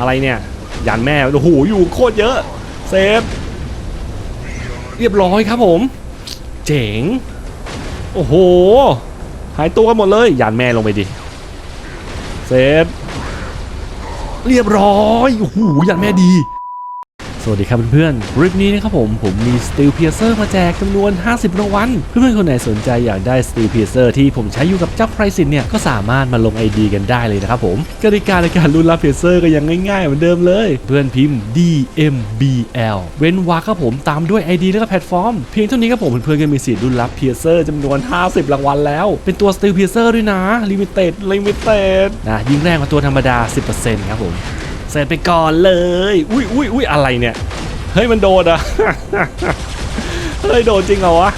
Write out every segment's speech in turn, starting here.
อะไรเนี่ย ยันแม่โอ้โหอยู่โคตรเยอะ เซฟ เรียบร้อยครับผม เจ๋ง โอ้โห หายตัวกันหมดเลย ยันแม่ลงไปดิ เซฟ เรียบร้อย โอ้โหยันแม่ดี สวัสดีครับเพื่อนๆคลิปนี้นะครับผมผมมี Steel Piercer มาแจกจำนวน 50 รางวัล เพื่อนๆคนไหนสนใจอยากได้ Steel Piercer ที่ผมใช้อยู่กับเจ้าไพรสินเนี่ย ก็สามารถมาลง ID กันได้เลยนะครับผมกติกาในการลุ้นรับ Piercer ก็ยังง่ายๆเหมือนเดิมเลย เพื่อนพิมพ์ DMBL เว้นวรรคครับผมตามด้วย ID แล้วก็แพลตฟอร์ม เพียงเท่านี้ครับผมเพื่อนๆก็มีสิทธิ์ลุ้นรับ Piercer จำนวน 50 รางวัลแล้ว เป็นตัว Steel Piercer ด้วยนะ Limited Limited นะยิ่งแรงกว่าตัวธรรมดา 10%ครับผม เสร็จไปก่อนเลย อุ้ยอุ้ยอุ้ยอะไรเนี่ย เฮ้ยมันโดนอะเฮ้ยโดนจริงเหรอวะ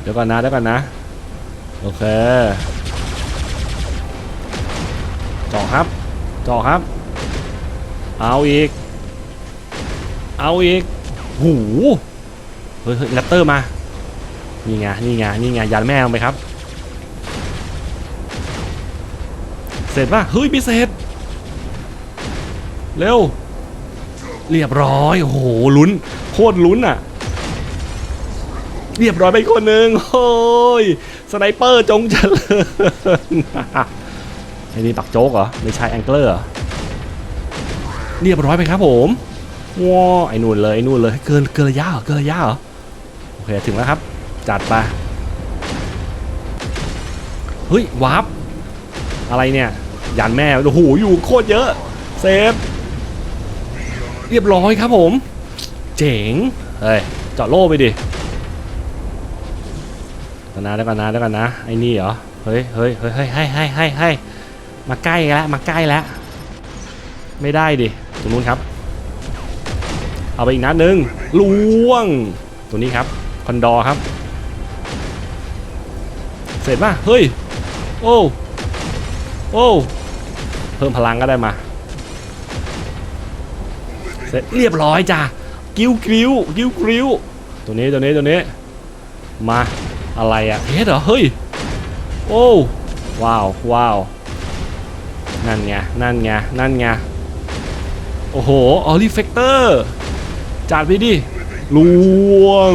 เดี๋ยวก่อนนะเดี๋ยวก่อนนะ โอเคจาะครับจาะครับ เอาอีก เอาอีก หูเฮ้ยเฮ้ยแรปเตอร์มา นี่ไง นี่ไง นี่ไง ยันแม่ลงไปครับ เสร็จป่ะเฮ้ยไม่เสร็จเร็ว เรียบร้อยโอ้โหลุ้นโคตรลุ้นอะ เรียบร้อยไปคนหนึ่งโอ้ยสไนเปอร์จงเจริญไอ้นี่ปักโจ๊กเหรอไม่ใช่แองเกิลเหรอเรียบร้อยไปครับผมว้าไอ้นู่นเลยไอ้นู่นเลยเกินเกินระยะเหรอเกินระยะเหรอโอเคถึงแล้วครับ จัดไปเฮ้ยวาร์ปอะไรเนี่ย ยันแม่โอ้โหอยู่โคตรเยอะเซฟเรียบร้อยครับผม เจ๋งเฮ้ยเจาะโล่ไปดิกันนะแล้วกันนะแล้วกันนะไอ้นี่เหรอเฮ้ยเฮ้ยเฮ้ยเฮ้ยให้ให้ให้ให้มาใกล้แล้วมาใกล้แล้วไม่ได้ดิตรงนู้นครับ เอาไปอีกนัดหนึ่งล่วงตัวนี้ครับคอนดอครับ เสร็จป่ะเฮ้ยโอ้โอ้ เพิ่มพลังก็ได้มา เสร็จเรียบร้อยจ้ากิ้วกิ้วกิ้วกิ้วตัวนี้ตัวนี้ตัวนี้ มาอะไรอะเฮ้ดเหรอเฮ้ยโอ้ว้าวว้าวนั่นไงนั่นไงนั่นไงโอ้โหออลิเฟกเตอร์จัดไปดิลวง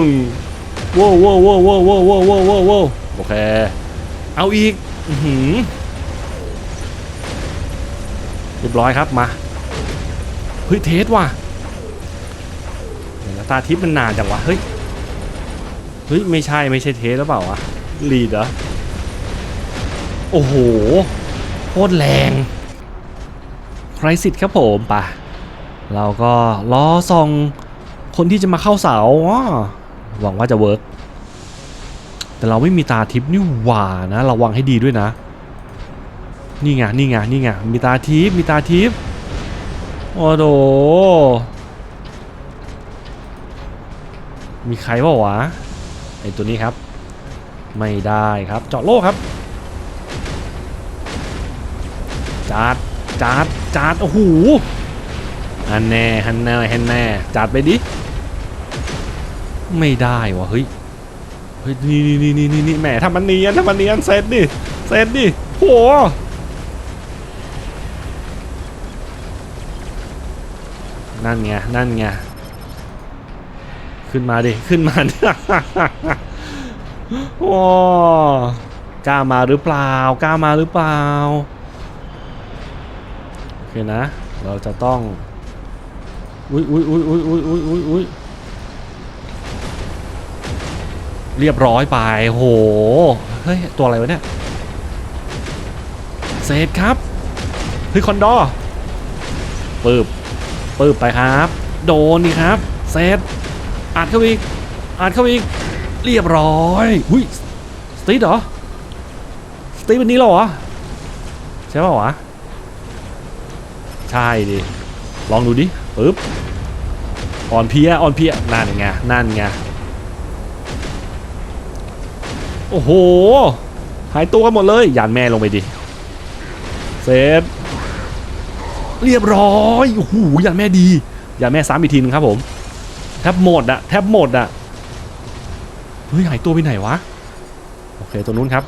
ว้าวว้าวว้าวว้าวว้าวว้าวโอเคเอาอีก อือหือ เรียบร้อยครับมาเฮ้ยเทสว่ะเดี๋ยวนตาทิพย์มันนานจังวะเฮ้ยเฮ้ยไม่ใช่ไม่ใช่เทสแล้วเปล่าวะลีดเหรอโอ้โหโคตรแรงไพรสิทธิ์ครับผมปะเราก็ล้อส่องคนที่จะมาเข้าเสาอ้อหวังว่าจะเวิร์กแต่เราไม่มีตาทิพย์นี่หว่านะ ระวังให้ดีด้วยนะ นี่ไงนี่ไงนี่ไงมีตาทิพมีตาทิพโอ้โหมีใครเปล่าวะไอตัวนี้ครับ ไม่ได้ครับเจาะโลกครับจัดจัดจัดโอ้โหฮันแน่ฮันแน่ฮันแน่จัดไปดิไม่ได้วะเฮ้ยเฮ้ยนี่นี่นี่นี่นี่แหมทำมันเนียนทำมันเนียนเซตดิเซตดิโห นั่นไง นั่นไง ขึ้นมาดิ ขึ้นมาดิโอ้กล้ามาหรือเปล่ากล้ามาหรือเปล่า โอเคนะ เราจะต้อง อุ้ยอุ้ยอุ้ยอุ้ยอุ้ยอุ้ยอุ้ยอุ้ยเรียบร้อยไป โห เฮ้ย ตัวอะไรวะเนี่ย เศษครับ เฮ้ย คอนดอร์ปึ๊บ ปืบไปครับ โดนนี่ครับเซตอัดเข้าอีกอัดเข้าอีก เรียบร้อยหุยสตีดเหรอสตีดวันนี้เหรอใช่ป่าวะใช่ดิลองดูดิปึ๊บอ่อนเพียอ่อนเพียนั่นไงนั่นไงโอ้โห หายตัวกันหมดเลยยันแม่ลงไปดิเซต เรียบร้อยโอ้โหยันแม่ดียันแม่ซ้ำอีกทีนึงครับผมแทบหมดอะแทบหมดอะเฮ้ยหายตัวไปไหนวะโอเคตัวนู้นครับ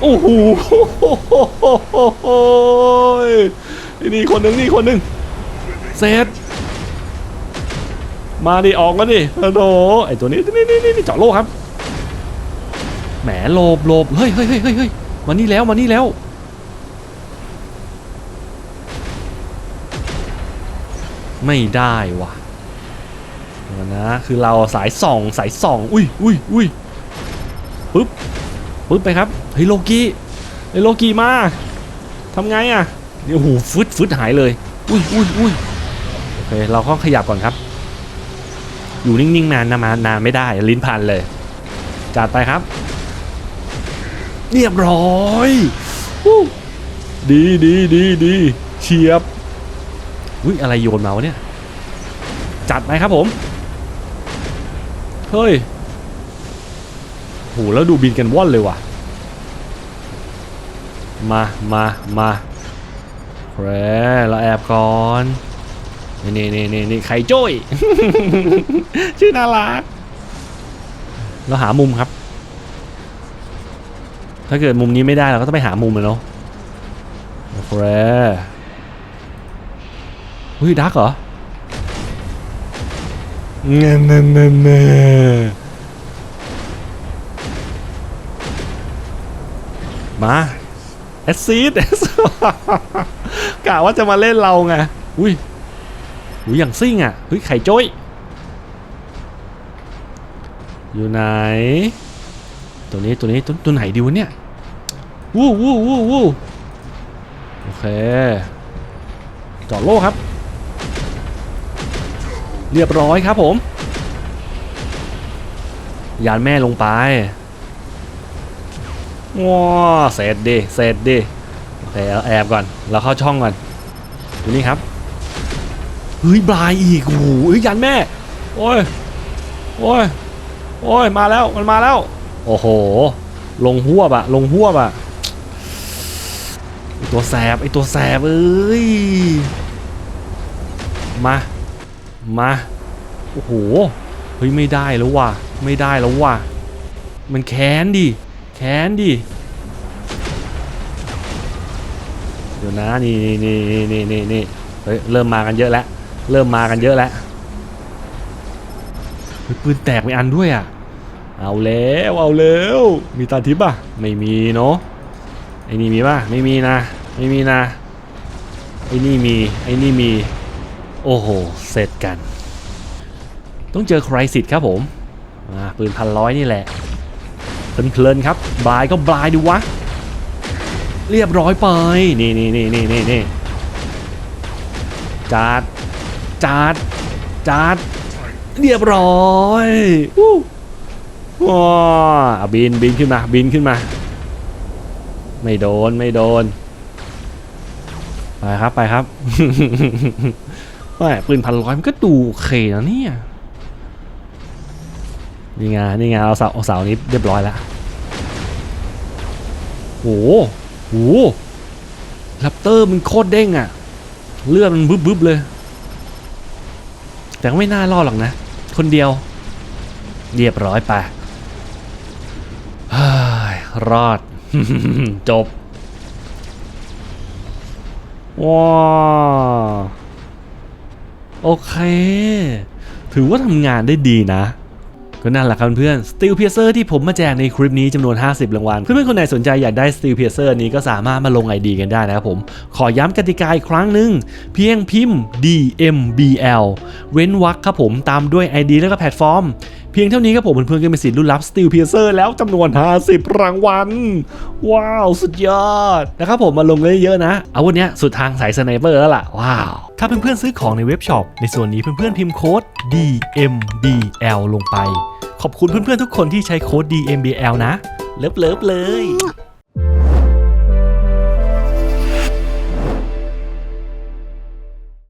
โอ้โหนี่คนหนึ่งนี่คนหนึ่งเซตมาดิออกมาดิโอ้โหไอตัวนี้นี่นี่นี่เจาะโลกครับ แหมโลบโลบเฮ้ยเฮ้ยเฮ้ยเฮ้ยมานี่แล้วมานี่แล้ว ไม่ได้ว่ะนะคือเราสายส่องสายส่อง อุ้ยอุ้ยอุ้ยปึ๊บปึ๊บไปครับเฮ้ยโลกี้เฮ้ยโลกี้มาทำไงอะเดี๋ยวโอ้โหฟึดฟึดหายเลย อุ้ยอุ้ยอุ้ยโอเคเราก็ขยับก่อนครับ อยู่นิ่งๆนานนานไม่ได้ลิ้นพันเลยจัดไปครับ เรียบร้อยดีดีดีดีเฉียบอุ้ยอะไรโยนมาวะเนี่ย จัดไปครับผม เฮ้ยโหแล้วดูบินกันว่อนเลยว่ะ มามามาแครเราแอบก่อนนี่นี่นี่นี่ไข่โจ้ย ชื่อน่ารัก เราหามุมครับ ถ้าเกิดมุมนี้ไม่ได้เราก็ต้องไปหามุมเลยเนาะโอเคเฮ้ยดักเหรอเงี้ยเงี้ยเงี้ยเงี้ยมาแอซซีดกะว่าจะมาเล่นเราไงอุ้ยอุ้ยอย่างซิ่งอะเฮ้ยไข่โจ้ยอยู่ไหน ตัวนี้ตัวนี้ตัวตัวไหนดีวะเนี่ยวู้วู้วู้วู้โอเคจอดโล่ครับ เรียบร้อยครับผม ยานแม่ลงไปว้าเสร็จดิเสร็จดิโอเคเอาแอบก่อน เราเข้าช่องก่อนดูนี่ครับเฮ้ยบลายอีกโอ้โหเฮ้ยยานแม่ โอ้ยโอ้ยโอ้ยมาแล้วมันมาแล้ว โอ้โห ลงหัวบะลงหัวบะไอตัวแสบไอตัวแสบเอ้ย มา มา โอ้โห เฮ้ยไม่ได้แล้วว่ะ ไม่ได้แล้วว่ะ มันแค้นดิ แค้นดิ เดี๋ยวนะนี่นี่นี่นี่นี่นี่เฮ้ยเริ่มมากันเยอะแล้ว เริ่มมากันเยอะแล้วปืนแตกไปอันด้วยอะ เอาแล้วเอาแล้วมีตาทิพย์ป่ะไม่มีเนาะไอ้นี่มีป่ะไม่มีนะไม่มีนะไอ้นี่มีไอ้นี่มีโอ้โหเสร็จกัน ต้องเจอใครสิทธิ์ครับผมมาปืนพันร้อยนี่แหละเพลินๆครับบลายก็บลายดูวะ เรียบร้อยไปนี่นี่นี่นี่นี่นี่จัดจัดจัดเรียบร้อย ว้าบินบินขึ้นมาบินขึ้นมา ไม่โดนไม่โดน ไปครับไปครับว่าปืนพันร้อยมันก็ดูโอเคนะเนี่ยนี่ไงนี่ไงเอาเสาเอาเสานี้เรียบร้อยแล้วโหโหแรปเตอร์มันโคตรเด้งอะเลือดมันบึ๊บบึ๊บเลย แต่ก็ไม่น่ารอดหรอกนะ คนเดียว เรียบร้อยไป รอด จบ ว้าโอเค ถือว่าทำงานได้ดีนะก็นั่นแหละครับเพื่อน Steel Piercer ที่ผมมาแจกในคลิปนี้จำนวน 50 รางวัล เพื่อนๆคนไหนสนใจอยากได้ Steel Piercer นี้ก็สามารถมาลง ID กันได้นะครับผม ขอย้ำกติกาอีกครั้งหนึ่ง เพียงพิมพ์ DMBL เว้นวรรคครับผมตามด้วย ID แล้วก็แพลตฟอร์มเพียงเท่านี้ครับผมเพื่อนๆก็มีสิทธิ์ลุ้นรับสติลเพียเซอร์แล้วจำนวน 50 รางวัล ว้าว สุดยอดนะครับผมมาลงเยอะๆนะ เอาวันนี้สุดทางสายสไนเปอร์แล้วล่ะ ว้าว ถ้าเพื่อนๆซื้อของในเว็บช็อปในส่วนนี้เพื่อนๆพิมพ์โค้ด DMBL ลงไป ขอบคุณเพื่อนๆทุกคนที่ใช้โค้ด DMBL นะ เลิฟๆเลย